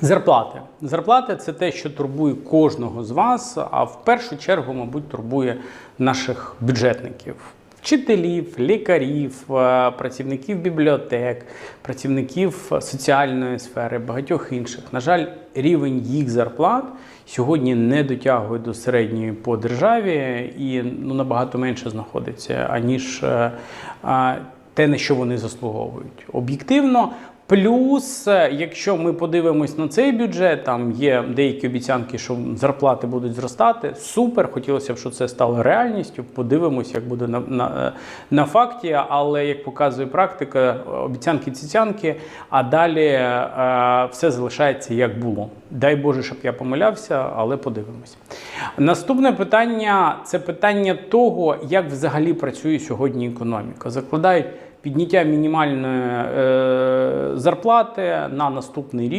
Зарплати. Зарплати це те, що турбує кожного з вас, а в першу чергу, мабуть, турбує наших бюджетників. Вчителів, лікарів, е, працівників бібліотек, працівників соціальної сфери, багатьох інших. На жаль, рівень їх зарплат сьогодні не дотягує до середньої по державі і ну, набагато менше знаходиться, аніж е, те, на що вони заслуговують. Об'єктивно, Плюс, е, якщо ми подивимось на цей бюджет, там є деякі обіцянки, що зарплати будуть зростати. Супер, хотілося б, щоб це стало реальністю. Подивимось, як буде на, на, е, на факті. Але як показує практика, обіцянки цяцянки, а далі е, все залишається як було. Дай Боже, щоб я помилявся, але подивимось. Наступне питання це питання того, як взагалі працює сьогодні економіка. Закладають підняття мінімальної е, зарплати на наступний рік.